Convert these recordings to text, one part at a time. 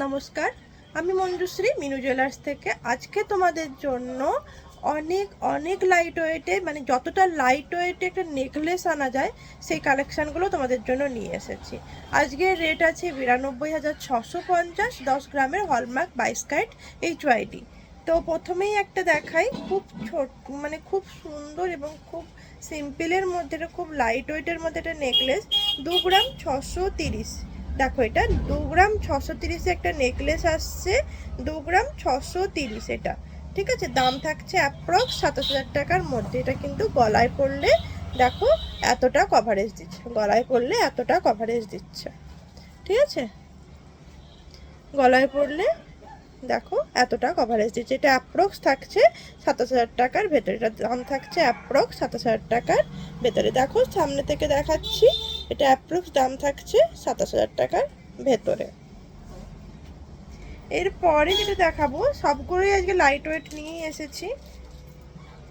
নমস্কার, আমি মঞ্জুশ্রী, মিনু জুয়েলার্স থেকে। আজকে তোমাদের জন্য অনেক অনেক লাইট ওয়েটে মানে যতটা লাইট ওয়েটে একটা নেকলেস আনা যায়, সেই কালেকশানগুলো তোমাদের জন্য নিয়ে এসেছি। আজকের রেট আছে বিরানব্বই হাজার ছশো পঞ্চাশ, দশ গ্রামের হলমার্ক বাইশ ক্যারেট এইচ ওয়াইডি তো প্রথমেই একটা দেখাই, খুব ছোট মানে খুব সুন্দর এবং খুব সিম্পলের মধ্যে, খুব লাইট ওয়েটের মধ্যে একটা নেকলেস দু গ্রাম ছশো তিরিশ। দেখো এটা দু গ্রাম ছশো তিরিশে একটা নেকলেস আসছে, দু গ্রাম ছশো তিরিশ এটা, ঠিক আছে? দাম থাকছে অ্যাপ্রক্স সাতাশ হাজার টাকার মধ্যে। এটা কিন্তু গলায় পড়লে দেখো এতটা কভারেজ দিচ্ছে, গলায় পড়লে এতটা কভারেজ দিচ্ছে, ঠিক আছে? গলায় পড়লে দেখো এতটা কভারেজ দিচ্ছে। এটা অ্যাপ্রক্স থাকছে সাতাশ হাজার টাকার ভেতরে, এটা দাম থাকছে অ্যাপ্রক্স সাতাশ হাজার টাকার ভেতরে। দেখো সামনে থেকে দেখাচ্ছি এটা অ্যাপ্রক্স দাম থাকছে সাতাশ হাজার টাকার ভেতরে। এরপরে যেটা দেখাবো, সবগুলোই আজকে লাইট ওয়েট নিয়ে এসেছি।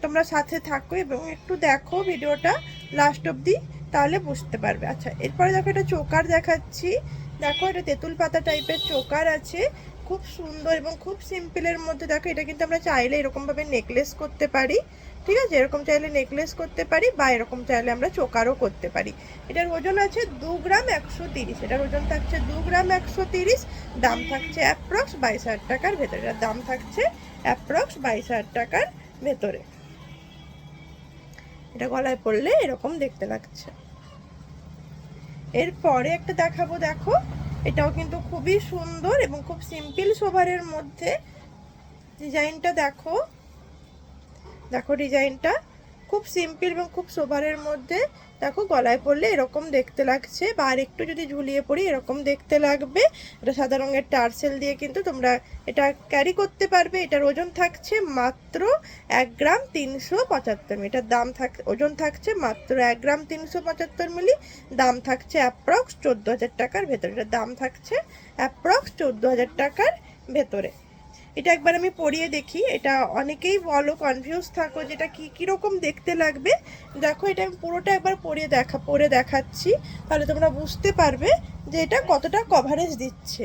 তোমরা সাথে থাকো এবং একটু দেখো ভিডিওটা লাস্ট অবধি, তাহলে বুঝতে পারবে। আচ্ছা এরপরে দেখো এটা চোকার দেখাচ্ছি। দেখো, এটা তেঁতুল পাতা টাইপের চোকার আছে। খুব সুন্দর এবং খুব সিম্পলের মধ্যে দেখো, এটা কিন্তু আমরা চাইলে এরকমভাবে নেকলেস করতে পারি, ঠিক আছে? এরকম চাইলে নেকলেস করতে পারি বা এরকম চাইলে আমরা চোকারও করতে পারি। এটার ওজন আছে দু গ্রাম একশো তিরিশ। এটার ওজন থাকছে দু গ্রাম একশো তিরিশ, দাম থাকছে অ্যাপ্রক্স বাইশ হাজার টাকার ভেতরে। এটার দাম থাকছে অ্যাপ্রক্স বাইশ হাজার টাকার ভেতরে। এটা গলায় পড়লে এরকম দেখতে লাগছে। এরপরে একটা দেখাবো, দেখো। এটাও কিন্তু খুবই সুন্দর এবং খুব সিম্পল সোভারের মধ্যে। ডিজাইনটা দেখো। দেখো ডিজাইনটা। খুব সিম্পল এবং খুব সোভারের মধ্যে। দেখো, গলায় পড়লে এরকম দেখতে লাগছে বা আর একটু যদি ঝুলিয়ে পড়ি, এরকম দেখতে লাগবে। এটা সাদা রঙের টার্সেল দিয়ে কিন্তু তোমরা এটা ক্যারি করতে পারবে। এটার ওজন থাকছে মাত্র এক গ্রাম তিনশো পঁচাত্তর মিলি। এটার দাম থাক, ওজন থাকছে মাত্র এক গ্রাম তিনশো পঁচাত্তর মিলি। দাম থাকছে অ্যাপ্রক্স চোদ্দ হাজার টাকার ভেতরে। এটার দাম থাকছে অ্যাপ্রক্স চোদ্দ হাজার টাকার ভেতরে। এটা একবার আমি পরিয়ে দেখি। এটা অনেকেই বলো কনফিউজ থাকো যেটা কি কীরকম দেখতে লাগবে। দেখো, এটা আমি পুরোটা একবার পরিয়ে দেখা পরে দেখাচ্ছি। তাহলে তোমরা বুঝতে পারবে যে এটা কতটা কভারেজ দিচ্ছে।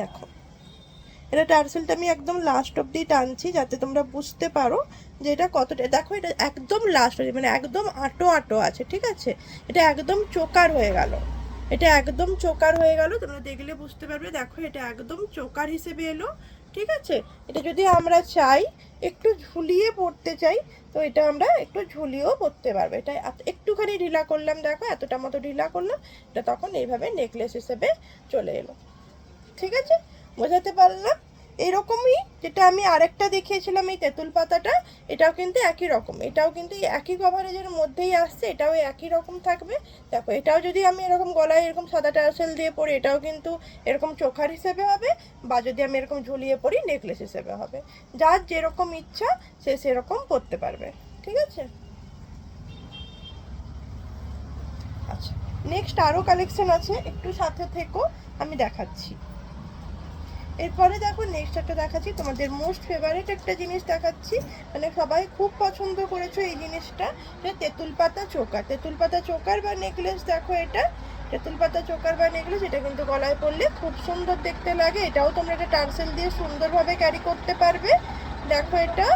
দেখো, এটা টার্সেলটা আমি একদম লাস্ট অবধি টানছি যাতে তোমরা বুঝতে পারো যে এটা কতটা, দেখো, এটা একদম লাস্ট মানে একদম আটো আটো আছে, ঠিক আছে? এটা একদম চোকার হয়ে গেল। এটা একদম চোকার হয়ে গেল, তোমরা দেখলে বুঝতে পারবে। দেখো, এটা একদম চোকার হিসেবে এলো, ঠিক আছে? এটা যদি আমরা চাই, একটু ঝুলিয়ে পড়তে চাই, তো এটা আমরা একটু ঝুলিয়েও পড়তে পারব। এটা একটুখানি ঢিলা করলাম, দেখো, এতটা মতো ঢিলা করলাম, এটা তখন এইভাবে নেকলেস হিসেবে চলে এলো। ঠিক আছে? বোঝাতে পারলাম? এরকমই যেটা আমি আরেকটা দেখিয়েছিলাম, এই তেঁতুল পাতাটা, এটাও কিন্তু একই রকম। এটাও কিন্তু একই কভারেজের মধ্যেই আসছে, এটাও একই রকম থাকবে। দেখো, এটাও যদি আমি এরকম গলায় এরকম সাদা টার্সেল দিয়ে পরি, এটাও কিন্তু এরকম চোখার হিসেবে হবে, বা যদি আমি এরকম ঝুলিয়ে পরি নেকলেস হিসেবে হবে। যার যেরকম ইচ্ছা, সে সেরকম পরতে পারবে। ঠিক আছে? আচ্ছা নেক্সট আরও কালেকশন আছে, একটু সাথে থেকো, আমি দেখাচ্ছি। এরপরে দেখো নেক্সট একটা দেখাচ্ছি, তোমাদের মোস্ট ফেভারিট একটা জিনিস দেখাচ্ছি। মানে সবাই খুব পছন্দ করেছ এই জিনিসটা তেঁতুল পাতা চোকার। তেঁতুল পাতা চোকার বা নেকলেস দেখো এটা। তেঁতুল পাতা চোকার বা নেকলেস এটা কিন্তু গলায় পরলে খুব সুন্দর দেখতে লাগে। এটাও তোমরা একটা টার্সেল দিয়ে সুন্দরভাবে ক্যারি করতে পারবে। দেখো এটা।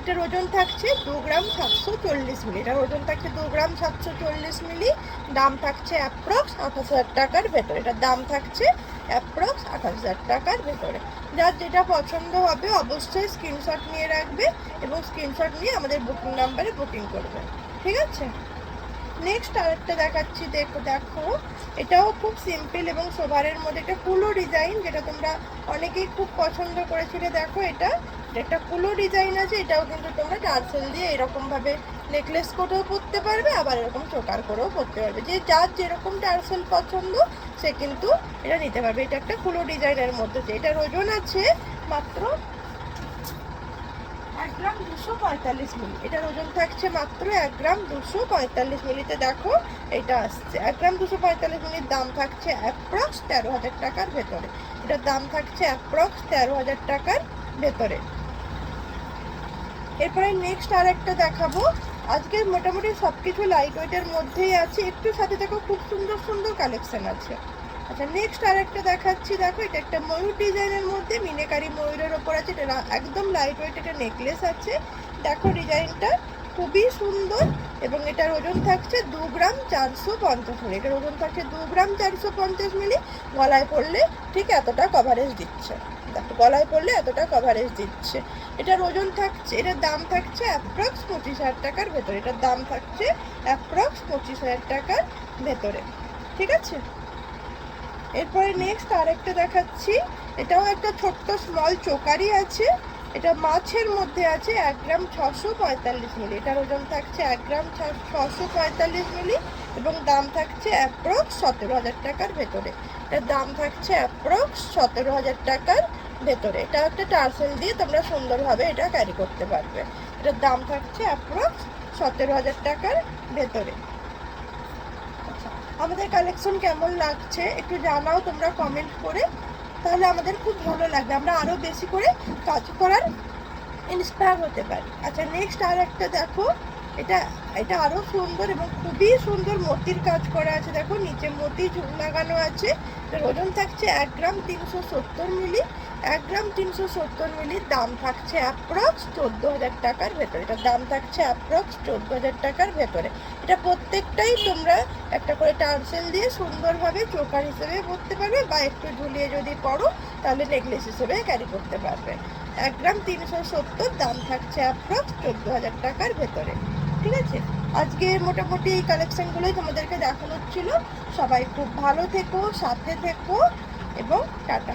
এটার ওজন থাকছে দু গ্রাম সাতশো চল্লিশ মিলি। এটার ওজন থাকছে দু গ্রাম সাতশো চল্লিশ মিলি। দাম থাকছে অ্যাপ্রক্স আঠাশ হাজার টাকার ভেতর। এটার দাম থাকছে অ্যাপ্রক্স আঠাশ হাজার টাকার ভেতরে। যার যেটা পছন্দ হবে, অবশ্যই স্ক্রিনশট নিয়ে রাখবে এবং স্ক্রিনশট নিয়ে আমাদের বুকিং নাম্বারে বুকিং করবে। ঠিক আছে? নেক্সট আরেকটা দেখাচ্ছি, দেখো দেখো। এটাও খুব সিম্পল এবং সোভারের মধ্যে একটা কুলো ডিজাইন যেটা তোমরা অনেকেই খুব পছন্দ করেছিলে। দেখো এটা, একটা কুলো ডিজাইন আছে, এটাও কিন্তু তোমরা টার্সেল দিয়ে এরকমভাবে নেকলেস করেও পরতে পারবে, আবার এরকম চোকার করেও পরতে পারবে। যে যার যেরকম টার্সেল পছন্দ, সে কিন্তু এটা নিতে পারবে। এটা একটা কুলো ডিজাইনের মধ্যে যে এটার ওজন আছে মাত্র গ্রাম দুশো পঁয়তাল্লিশ মিলি। এটার ওজন থাকছে মাত্র এক গ্রাম দুশো পঁয়তাল্লিশ মিলিতে। দেখো, এটা আসছে। এক গ্রাম দুশো পঁয়তাল্লিশ মিলির দাম থাকছে অ্যাপ্রক্স তেরো হাজার টাকার ভেতরে। এটার দাম থাকছে অ্যাপ্রক্স তেরো হাজার টাকার ভেতরে। এরপরে নেক্সট আর একটা দেখাবো। আজকে মোটামুটি সব কিছু লাইট ওয়েটের মধ্যেই আছে। একটু সাথে দেখো, খুব সুন্দর সুন্দর কালেকশন আছে। আচ্ছা নেক্সট আর একটা দেখাচ্ছি। দেখো, এটা একটা ময়ূর ডিজাইনের মধ্যে, মিনেকারি ময়ূরের ওপর আছে, এটা একদম লাইট ওয়েট একটা নেকলেস আছে। দেখো, ডিজাইনটা খুবই সুন্দর এবং এটার ওজন থাকছে দু গ্রাম চারশো পঞ্চাশ মিলি। এটার ওজন থাকছে দু গ্রাম চারশো পঞ্চাশ মিলি। গলায় পড়লে ঠিক এতটা কভারেজ দিচ্ছে। দেখো, গলায় পড়লে এতটা কভারেজ দিচ্ছে। এটার ওজন থাকছে, এটার দাম থাকছে অ্যাপ্রক্স পঁচিশ হাজার টাকার ভেতরে। এটার দাম থাকছে অ্যাপ্রক্স পঁচিশ হাজার টাকার ভেতরে। ঠিক আছে? এরপরে নেক্সট আরেকটা দেখাচ্ছি। এটাও একটা ছোট্ট স্মল চোকারি আছে। এটা মাছের মধ্যে আছে এক গ্রাম ছশো পঁয়তাল্লিশ মিলি। এটার ওজন থাকছে এক গ্রাম ছশো পঁয়তাল্লিশ মিলি এবং দাম থাকছে অ্যাপ্রক্স সতেরো হাজার টাকার ভেতরে। এটার দাম থাকছে অ্যাপ্রক্স সতেরো হাজার টাকার ভেতরে। এটা একটা টার্সেল দিয়ে তোমরা সুন্দরভাবে এটা ক্যারি করতে পারবে। এটার দাম থাকছে অ্যাপ্রক্স সতেরো হাজার টাকার ভেতরে। আমাদের কালেকশন কেমন লাগছে একটু জানাও তোমরা কমেন্ট করে। তাহলে আমাদের খুব ভালো লাগবে। আমরা আরও বেশি করে কাজ করার ইন্সপায়ার হতে পারি। আচ্ছা নেক্সট আর একটা দেখো। এটা এটা আরও সুন্দর এবং খুবই সুন্দর মতির কাজ করা আছে। দেখো, নিচে মতি ঝুল লাগানো আছে। এটার ওজন থাকছে এক গ্রাম তিনশো সত্তর মিলি। এক গ্রাম তিনশো সত্তর মিলির দাম থাকছে অ্যাপ্রক্স চোদ্দ হাজার টাকার ভেতরে। এটার দাম থাকছে অ্যাপ্রক্স চোদ্দ হাজার টাকার ভেতরে। এটা প্রত্যেকটাই তোমরা একটা করে টার্সেল দিয়ে সুন্দরভাবে চোকার হিসেবে পরতে পারবে বা একটু ঝুলিয়ে যদি পরো, তাহলে নেকলেস হিসেবে ক্যারি করতে পারবে। এক গ্রাম তিনশো সত্তর, দাম থাকছে অ্যাপ্রক্স চোদ্দ হাজার টাকার ভেতরে। ঠিক আছে? আজকে মোটামুটি এই কালেকশনগুলোই তোমাদেরকে দেখানোর ছিল। সবাই খুব ভালো থেকো, সাথে থেকো এবং টাটা।